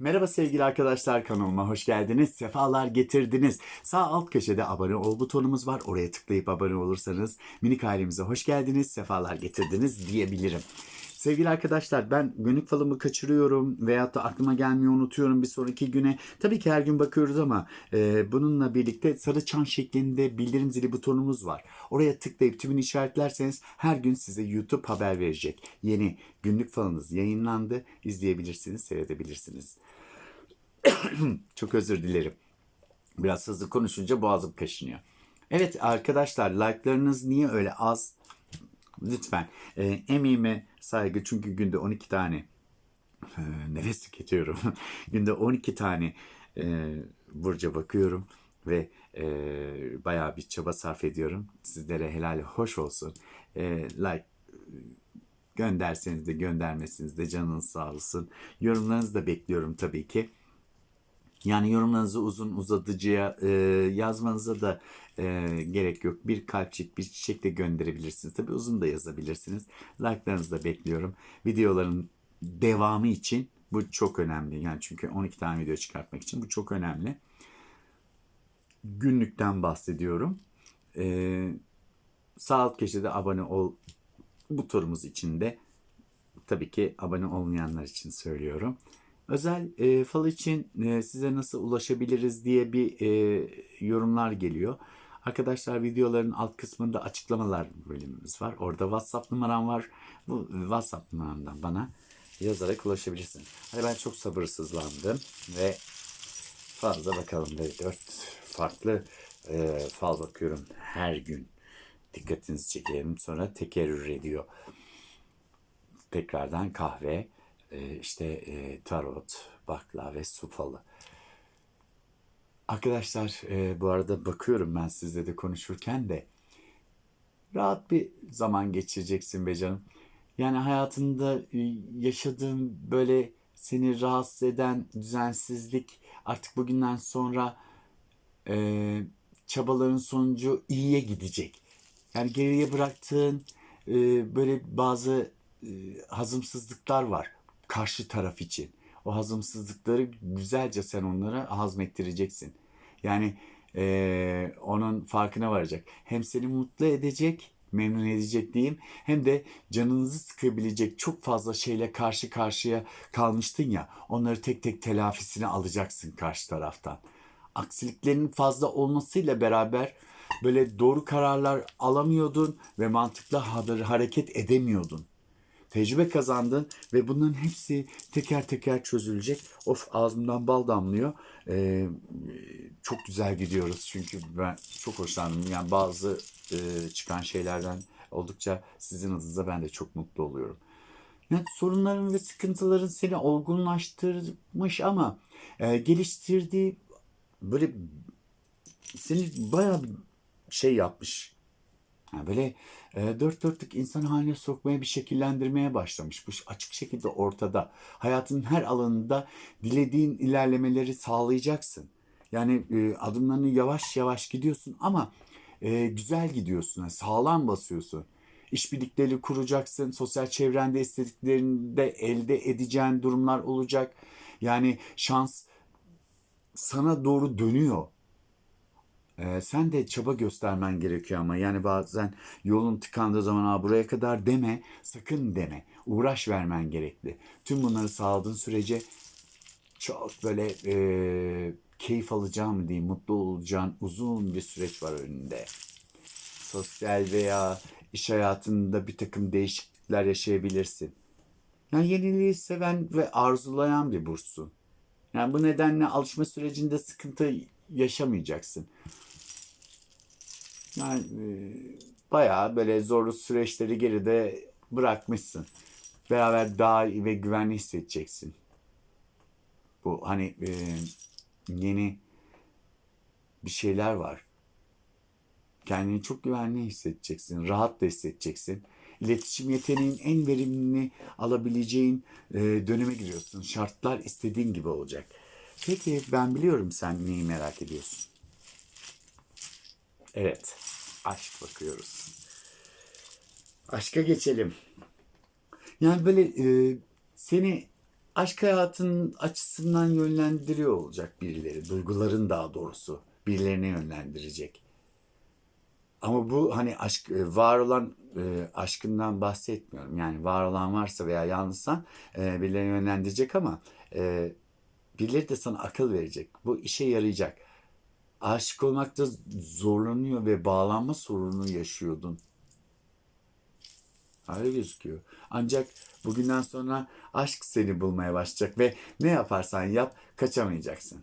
Merhaba sevgili arkadaşlar kanalıma hoş geldiniz. Sefalar getirdiniz. Sağ alt köşede abone ol butonumuz var. Oraya tıklayıp abone olursanız minik ailemize hoş geldiniz. Sefalar getirdiniz diyebilirim. Sevgili arkadaşlar ben günlük falımı kaçırıyorum veyahut da aklıma gelmiyor unutuyorum bir sonraki güne. Tabii ki her gün bakıyoruz ama e, bununla birlikte sarı çan şeklinde bildirim zili butonumuz var. Oraya tıklayıp tümünü işaretlerseniz her gün size YouTube haber verecek. Yeni günlük falınız yayınlandı. İzleyebilirsiniz, seyredebilirsiniz. Çok özür dilerim. Biraz hızlı konuşunca boğazım kaşınıyor. Evet arkadaşlar like'larınız niye öyle az? Lütfen e, emeğime saygı çünkü günde 12 tane e, nefes tüketiyorum. günde 12 tane e, burca bakıyorum ve e, bayağı bir çaba sarf ediyorum. Sizlere helal hoş olsun. E, like gönderseniz de göndermesiniz de canınız sağ olsun. Yorumlarınızı da bekliyorum tabii ki. Yani yorumlarınızı uzun uzadıcıya e, yazmanıza da e, gerek yok. Bir kalpçik, bir çiçek de gönderebilirsiniz. Tabii uzun da yazabilirsiniz. Like'larınızı da bekliyorum. Videoların devamı için bu çok önemli. Yani çünkü 12 tane video çıkartmak için bu çok önemli. Günlükten bahsediyorum. E, sağ alt köşede abone ol butonumuz içinde. Tabii ki abone olmayanlar için söylüyorum. Özel e, fal için e, size nasıl ulaşabiliriz diye bir e, yorumlar geliyor. Arkadaşlar videoların alt kısmında açıklamalar bölümümüz var. Orada WhatsApp numaram var. Bu WhatsApp numaramdan bana yazarak ulaşabilirsin. Hadi ben çok sabırsızlandım ve fazla bakalım. Dört farklı e, fal bakıyorum her gün. Dikkatinizi çekelim. Sonra tekerrür ediyor. Tekrardan kahve, e, işte tarot, bakla ve su falı. Arkadaşlar e, bu arada bakıyorum ben sizle de konuşurken de rahat bir zaman geçireceksin be canım. Yani hayatında e, yaşadığın böyle seni rahatsız eden düzensizlik artık bugünden sonra e, çabaların sonucu iyiye gidecek. Yani geriye bıraktığın e, böyle bazı e, hazımsızlıklar var karşı taraf için. O hazımsızlıkları güzelce sen onlara hazmettireceksin. Yani e, onun farkına varacak. Hem seni mutlu edecek, memnun edecek diyeyim. Hem de canınızı sıkabilecek çok fazla şeyle karşı karşıya kalmıştın ya. Onları tek tek telafisini alacaksın karşı taraftan. Aksiliklerin fazla olmasıyla beraber böyle doğru kararlar alamıyordun ve mantıklı hareket edemiyordun tecrübe kazandın ve bunların hepsi teker teker çözülecek. Of ağzımdan bal damlıyor. Ee, çok güzel gidiyoruz çünkü ben çok hoşlandım. Yani bazı e, çıkan şeylerden oldukça sizin adınıza ben de çok mutlu oluyorum. Yani sorunların ve sıkıntıların seni olgunlaştırmış ama e, geliştirdiği böyle seni bayağı şey yapmış. Böyle e, dört dörtlük insan haline sokmaya bir şekillendirmeye başlamış. Bu açık şekilde ortada. Hayatın her alanında dilediğin ilerlemeleri sağlayacaksın. Yani e, adımlarını yavaş yavaş gidiyorsun ama e, güzel gidiyorsun. Yani sağlam basıyorsun. İşbirlikleri kuracaksın. Sosyal çevrende istediklerinde elde edeceğin durumlar olacak. Yani şans sana doğru dönüyor. Ee, sen de çaba göstermen gerekiyor ama yani bazen yolun tıkandığı zaman Aa, buraya kadar deme, sakın deme. Uğraş vermen gerekli. Tüm bunları sağladığın sürece çok böyle e, keyif alacağım diyeyim, mutlu olacağın uzun bir süreç var önünde. Sosyal veya iş hayatında bir takım değişiklikler yaşayabilirsin. Yani yeniliği seven ve arzulayan bir burçsun. Yani bu nedenle alışma sürecinde sıkıntı yaşamayacaksın. Yani e, bayağı böyle zorlu süreçleri geride bırakmışsın. Beraber daha iyi ve güvenli hissedeceksin. Bu hani e, yeni bir şeyler var. Kendini çok güvenli hissedeceksin. Rahat da hissedeceksin. İletişim yeteneğin en verimini alabileceğin e, döneme giriyorsun. Şartlar istediğin gibi olacak. Peki ben biliyorum sen neyi merak ediyorsun. Evet, aşk bakıyoruz. Aşka geçelim. Yani böyle e, seni aşk hayatının açısından yönlendiriyor olacak birileri. Duyguların daha doğrusu birilerine yönlendirecek. Ama bu hani aşk e, var olan e, aşkından bahsetmiyorum. Yani var olan varsa veya yalnızsan e, birilerini yönlendirecek ama e, birileri de sana akıl verecek. Bu işe yarayacak. Aşık olmakta zorlanıyor ve bağlanma sorunu yaşıyordun. Öyle gözüküyor. Ancak bugünden sonra aşk seni bulmaya başlayacak ve ne yaparsan yap kaçamayacaksın.